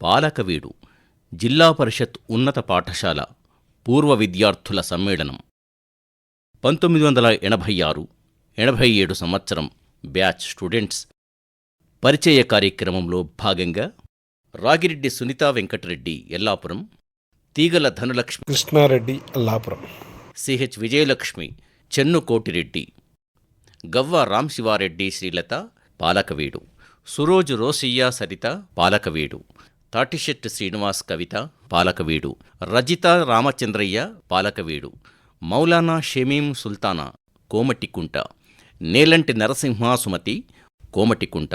పాలకవీడు జిల్లా పరిషత్ ఉన్నత పాఠశాల పూర్వ విద్యార్థుల సమ్మేళనం. పంతొమ్మిది వందల ఎనభై ఆరు ఎనభై ఏడు సంవత్సరం బ్యాచ్ స్టూడెంట్స్. పరిచయ కార్యక్రమంలో భాగంగా Ragireddy Sunitha Venkatareddy Yellapuram Teegala Dhanalakshmi Krishnareddy Allapuram CH Vijayalakshmi Chennukotireddy Gavva Ramshivareddy Srilatha Palakaveedu Suroju Rosaiah Saritha Palakaveedu Tatishetti Srinivas Kavitha Palakaveedu. Rajitha Ramachandraiah Palakaveedu. Maulana Shamim Sultana Komatikunta. Nelanti Narasimha Sumathi Komatikunta.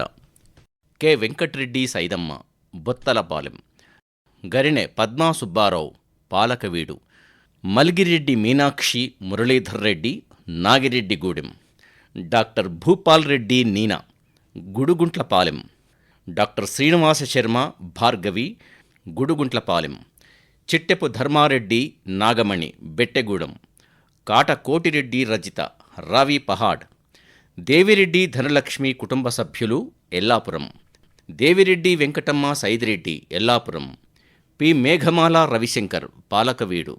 K. Venkatreddy Saidamma Bothalapalem Garine Padma Subbarao Palakaveedu. Malgireddy Meenakshi Muralidhar Reddy Nagireddygudem doctor Bhupal Reddy Neena. Guduguntlapalem doctor Srinivasa Sharma Bhargavi Guduguntlapalem Chittepu Dharmareddy Nagamani Bettegudem Kata Kotireddy Rajitha Ravi Pahad Devireddy Dhanalakshmi కుటుంబ సభ్యులు Yellapuram Devireddy Venkatamma Saidireddy Yellapuram P Meghamala Ravishankar Palakaveedu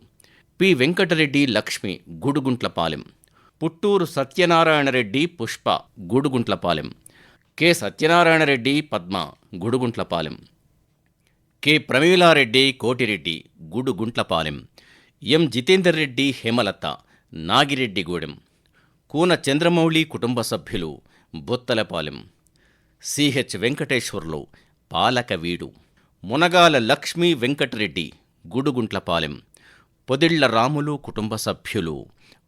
P Venkatareddy Lakshmi Guduguntlapalem Putturu Satyanarayanareddy Pushpa Guduguntlapalem K. Satyanarayanareddy Padma. Guduguntlapalem. K. Pramilareddy Kotireddy. Guduguntlapalem. M. Jitender Reddy Hemalatha. Nagireddygudem. Koona Chandramouli కుటుంబ సభ్యులు Bothalapalem. CH Venkateswarlu Palakaveedu Munagala Lakshmi Venkatareddy Guduguntlapalem. Podilla Ramulu కుటుంబ సభ్యులు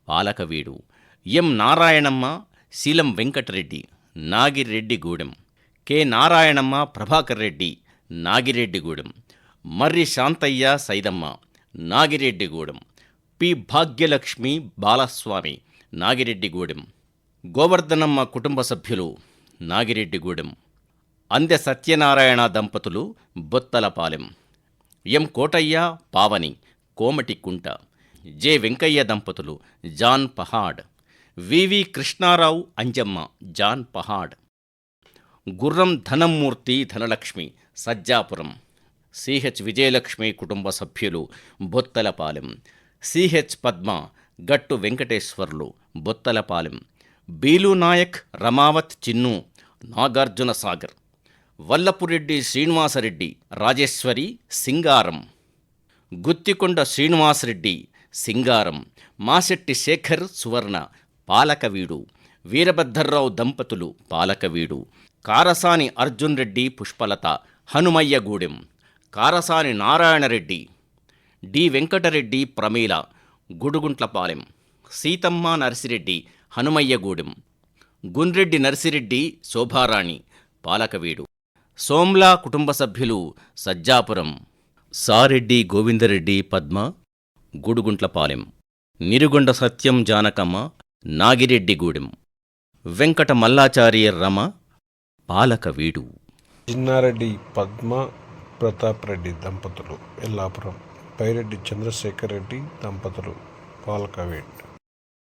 Palakaveedu M. Narayanamma Seelam Venkatareddy. Nagireddygudem. K. Narayanamma Prabhakar Reddy Nagireddygudem. Marri Shantaiah Saidamma Nagireddygudem. P. Bhagyalakshmi Balaswamy Nagireddygudem. Govardhanamma కుటుంబ సభ్యులు నాగిరెడ్డిగూడెం. అందె సత్యనారాయణ దంపతులు Bothalapalem. M. Kotaiah Pavani Komatikunta. J. Venkaiah దంపతులు Jan Pahad. V V Krishnarao Anjamma Jan Pahad. Gurram Dhanamurthy Dhanalakshmi Sajjapuram. CH Vijayalakshmi కుటుంబ సభ్యులు Bothalapalem. CH Padma గట్టు వెంకటేశ్వర్లు బొత్తలపాలెం. బీలు నాయక్ రమావత్ చిన్ను నాగార్జున సాగర్. వల్లపురెడ్డి శ్రీనివాసరెడ్డి రాజేశ్వరి సింగారం. గుత్తికొండ శ్రీనివాసరెడ్డి సింగారం. Masetti Shekhar సువర్ణ పాలకవీడు వీరభద్రరావు దంపతులు Palakaveedu Karasani Arjun Reddy Pushpalatha Hanumaiahgudem Karasani Narayanareddy D Venkatareddy Pramila Guduguntlapalem Seethamma Narsireddy Hanumaiahgudem Gunreddy Narsireddy Shobharani Palakaveedu Somla కుటుంబ సభ్యులు సజ్జాపురం సారెడ్డి గోవిందరెడ్డి పద్మ గుడుగుంట్లపాలెం నిరుగొండ సత్యం జానకమ్మ నాగిరెడ్డిగూడెం. వెంకట మల్లాచార్య రమ పాలకవీడు. చిన్నారెడ్డి పద్మ ప్రతాప్ రెడ్డి దంపతులు. ఎల్లాపురం. పైరెడ్డి చంద్రశేఖర్ రెడ్డి దంపతులు. పాలకవేడ్.